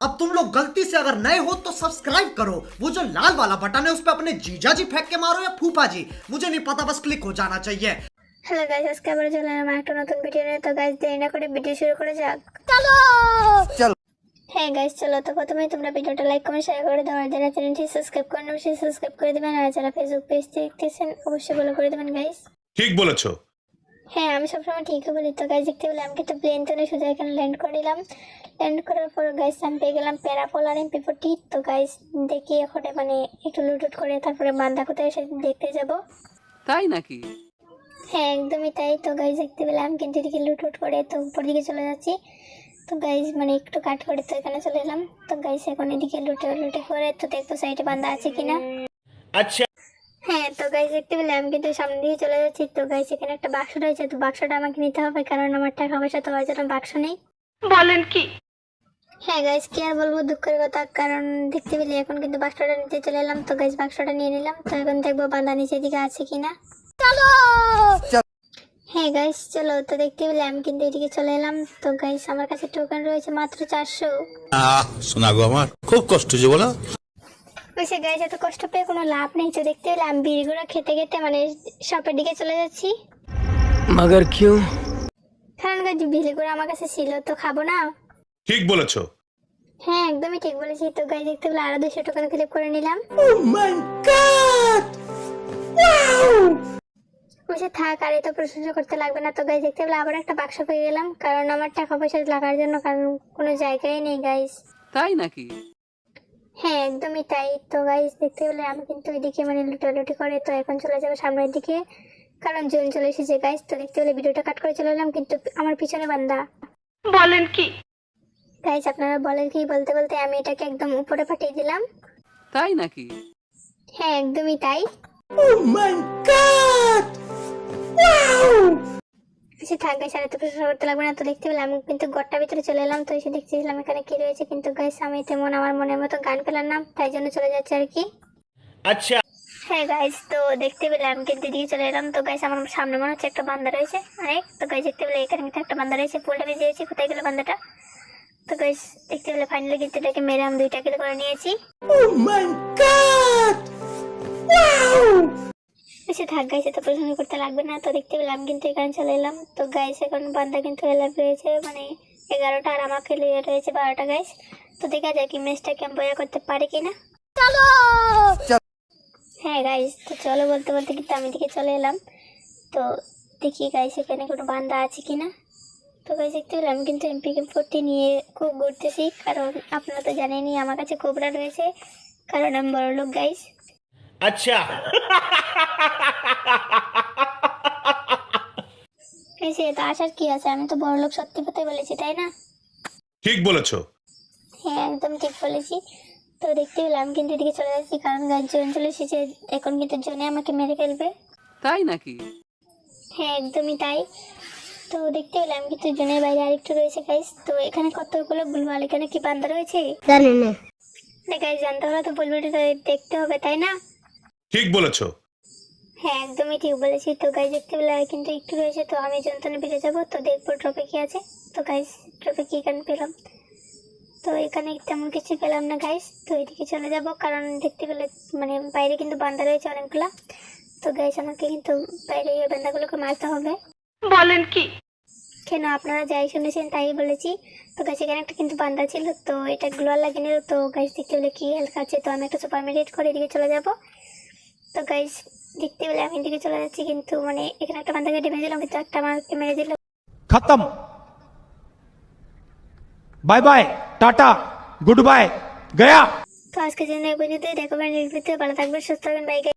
अब तुम लोग गलती से अगर नए हो तो सब्सक्राइब करो वो जो लाल वाला बटन है उस पर अपने जीजा जी फेंक के मारो या फूफा जी मुझे नहीं पता बस क्लिक हो जाना चाहिए হ্যালো গাইস আজকে আবার চলে এলাম একটা নতুন ভিডিও নিয়ে তো গাইস দেরি না করে ভিডিও শুরু করে যাক হ্যাঁ গাইস চলো তো প্রথমেই তোমরা ভিডিওটা লাইক কমেন্ট শেয়ার করে দাও আর যারা চ্যানেলটি সাবস্ক্রাইব করেন অবশ্যই সাবস্ক্রাইব করে দেবেন আর যারা ফেসবুক পেজ দেখতেছেন অবশ্যই ফলো করে দেবেন গাইস ঠিক বলেছো হ্যাঁ আমি সবসময় ঠিকই বলি তো গাইস দেখতে পেলে আমি কিন্তু প্লেন তো সোজা এখানে ল্যান্ড করে নিলাম ল্যান্ড করার পর গাইস আমি পেয়ে গেলাম প্যারাপল আর এমপি ফোরটি তো গাইস দেখি এখন মানে একটু লুটুট করে তারপরে বান্দা কোথায় এসে দেখতে যাব। তাই নাকি? হ্যাঁ একদমই তাই তো গাইজ দেখতে পেলাম। কিন্তু এদিকে লুটুট করে তো উপর দিকে চলে যাচ্ছি। তো গাইজ মানে একটু কাট করে তো এখানে চলে এলাম। তো গাইজ এখন এদিকে লুটে লুটে করে তো দেখব সাইডে বান্দা আছে কিনা। আচ্ছা। হ্যাঁ তো গাইস দেখতে পেলাম কিন্তু সামনে দিয়ে চলে যাচ্ছি। তো গাইস এখানে একটা বাক্স রয়েছে। তো বাক্সটা আমাকে নিতে হবে কারণ আমার টাকা পয়সা তো জন্য বাক্স নেই। বলেন কি? হ্যাঁ গাইস কি আর বলব? দুঃখের কথা কারণ দেখতে পেলে এখন কিন্তু বাক্সটা নিতে চলে এলাম। তো গাইস বাক্সটা নিয়ে নিলাম। তো এখন দেখব বান্দা নিচের দিকে আছে কিনা। চলো! হ্যাঁ গাইস চলো। তো দেখতে পেলে আমি কিন্তু এদিকে চলে এলাম। তো গাইস আমার কাছে টোকেন রয়েছে মাত্র চারশো। আহ শোনা গো আমার। খুব কষ্ট যে বলো। সে গায়ে এত কষ্ট পেয়ে কোনো লাভ নেই তো দেখতে পেলাম বিড়গুলো খেতে খেতে মানে শপের দিকে চলে যাচ্ছি। মাগার কিউ? কারণ গাছ বিড়গুলো আমার কাছে ছিল তো খাব না। ঠিক বলেছ। হ্যাঁ একদমই ঠিক বলেছি। তো গাই দেখতে পেলে আরও দুশো টাকা ক্লিপ করে নিলাম। oh বসে থাক আর এত প্রশংসা করতে লাগবে না। তো গাইজ দেখতে পেলে আবার একটা বাক্স পেয়ে গেলাম কারণ আমার টাকা পয়সা লাগার জন্য কারণ কোনো জায়গায় নেই গাইজ তাই নাকি? হ্যাঁ একদমই তাই। তো গাইজ দেখতে পেলে আমি কিন্তু এদিকে মানে লুটালুটি করে তো এখন চলে যাব সামনের দিকে। কারণ জোন চলে এসেছে গাইজ তো দেখতে পেলে ভিডিওটা কাট করে চলে এলাম কিন্তু আমার পিছনে বান্দা। বলেন কি? গাইজ আপনারা বলেন কি? বলতে বলতে আমি এটাকে একদম উপরে পাঠিয়ে দিলাম। তাই নাকি? হ্যাঁ একদমই তাই। আচ্ছা থাক গাইস আর এত করতে লাগবে না তো দেখতে পেলাম। আমি কিন্তু গড়টার ভিতরে চলে এলাম তো এসে দেখছিলাম এখানে কি রয়েছে। কিন্তু গাইস আমি তেমন আমার মনের মতো গান পেলাম না তাই জন্য চলে যাচ্ছে আর কি। আচ্ছা। হ্যাঁ গাইস তো দেখতে পেলাম কিন্তু এদিকে চলে এলাম। তো গাইস আমার সামনে মনে হচ্ছে একটা বান্দা রয়েছে। অনেক তো গাইস দেখতে পেলে এখানে কিন্তু একটা বান্দা রয়েছে। ফুলটা বেজে গেছে কোথায় গেল বান্দাটা? তো গাইস দেখতে পেলে ফাইনালি কিন্তু এটাকে মেরে আমি দুইটা কিলো করে নিয়েছি। বেশি থাক গাইছে তো প্রশংসা করতে লাগবে না তো দেখতে পেলাম কিন্তু এখানে চলে এলাম। তো গাইস এখন বান্দা কিন্তু এলার রয়েছে মানে এগারোটা আর আমাকে লিয়ে রয়েছে বারোটা গাইস তো দেখা যায় কি ম্যাচটা বয়া করতে পারে কি কিনা হ্যাঁ গাইস তো চলো বলতে বলতে কিন্তু আমি দিকে চলে এলাম। তো দেখি গাইস এখানে কোনো বান্দা আছে কিনা। তো গাইস দেখতে পেলাম কিন্তু এমপি ফোরটি নিয়ে খুব ঘুরতেছি কারণ আপনারা তো জানেনই আমার কাছে কোবরা রয়েছে কারণ আমি বড় লোক গাইস আচ্ছা। এসে তো আসার কি আছে? আমি তো বড় লোক সত্যি কথাই বলেছি তাই না? ঠিক বলেছ। হ্যাঁ একদম ঠিক বলেছি। তো দেখতে পেলাম কিন্তু এদিকে চলে যাচ্ছি কারণ গাছ জন চলে এসেছে এখন কিন্তু জনে আমাকে মেরে ফেলবে। তাই নাকি? হ্যাঁ একদমই তাই। তো দেখতে পেলাম কিন্তু জনের বাইরে আরেকটু রয়েছে গাইস তো এখানে কতগুলো বুলবাল এখানে কি বান্দা রয়েছে? জানি না। গাইস জানতে হলে তো বুলবুলটা দেখতে হবে তাই না? ঠিক বলেছ। হ্যাঁ একদমই ঠিক বলেছি তো গাইজ দেখতে পেলে কিন্তু একটু রয়েছে তো আমি যন্ত্রণা বেড়ে যাব। তো দেখব ট্রপে কি আছে। তো গাইজ ট্রপে কি এখানে পেলাম? তো এখানে তেমন কিছু পেলাম না গাইজ তো এদিকে চলে যাব কারণ দেখতে পেলে মানে বাইরে কিন্তু বান্দা রয়েছে অনেকগুলা। তো গাইজ আমাকে কিন্তু বাইরে এই বান্দাগুলোকে মারতে হবে। বলেন কি? কেন আপনারা যাই শুনেছেন তাই বলেছি। তো গাছ এখানে একটা কিন্তু বান্দা ছিল তো এটা গ্লোয়ার লাগিয়ে নিল তো গাছ দেখতে পেলে কি হেল্প আছে। তো আমি একটা সুপার মেডিট করে এদিকে চলে যাব। তো গাইস দেখতে পেলে আমি এদিকে চলে যাচ্ছি কিন্তু মানে এখানে একটা বান্ধবীকে ডেমেজ দিলাম কিন্তু একটা আমাকে মেরে দিল। খতম। Bye bye tata good bye Gaya. তো আজকে জন্য এই পর্যন্তই। দেখো ভালো থাকবেন সুস্থ থাকবেন বাই